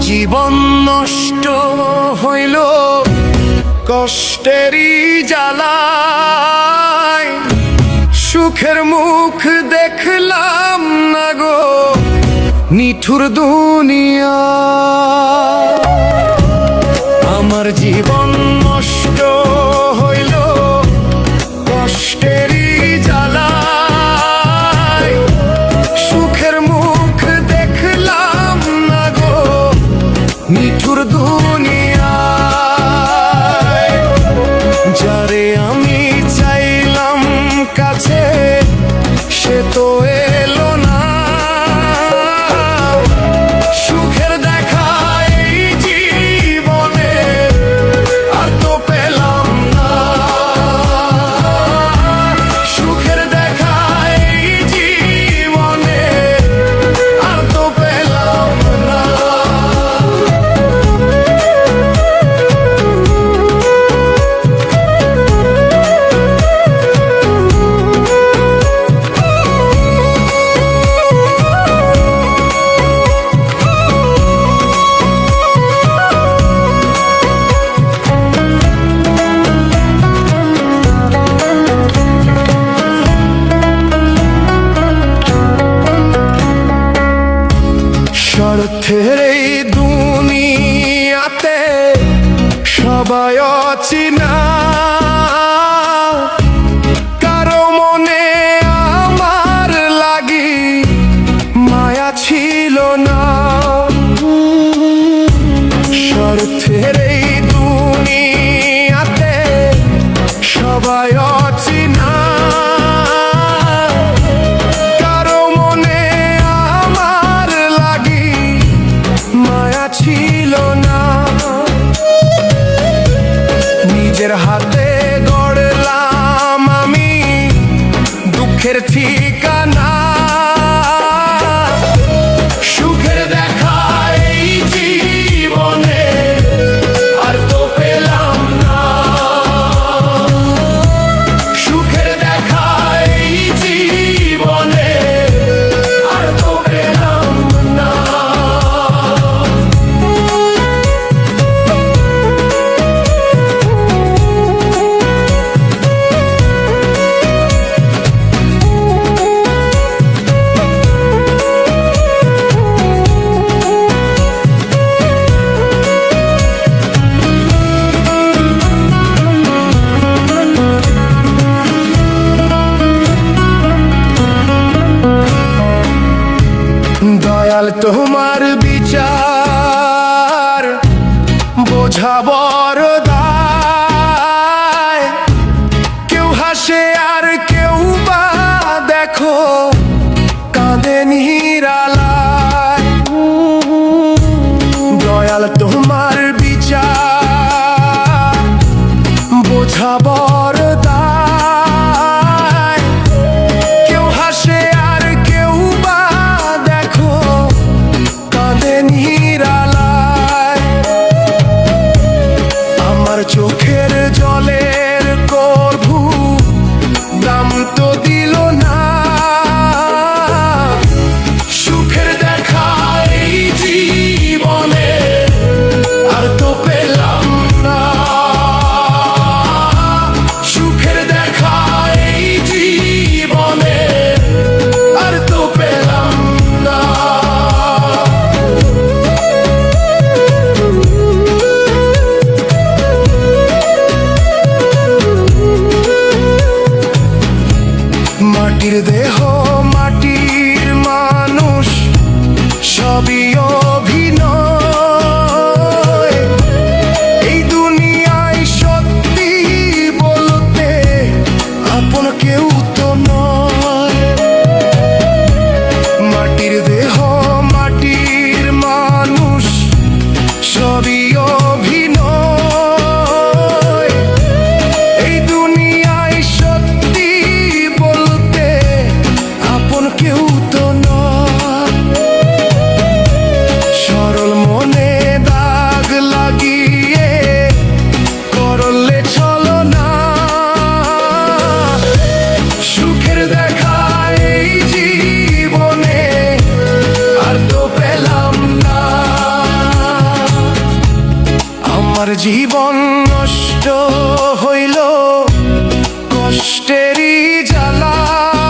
জীবন নষ্ট হইল। কষ্টেরই জ্বালায়। সুখের মুখ দেখলাম না গো, নিঠুর দুনিয়া। আমার জীবন নষ্ট তো সবাই অচিনা hot কাল তোমার বিচার বোঝা বড় দায়। কেউ হাসে আর জীবন নষ্ট হইল। কষ্টেরই জ্বালা।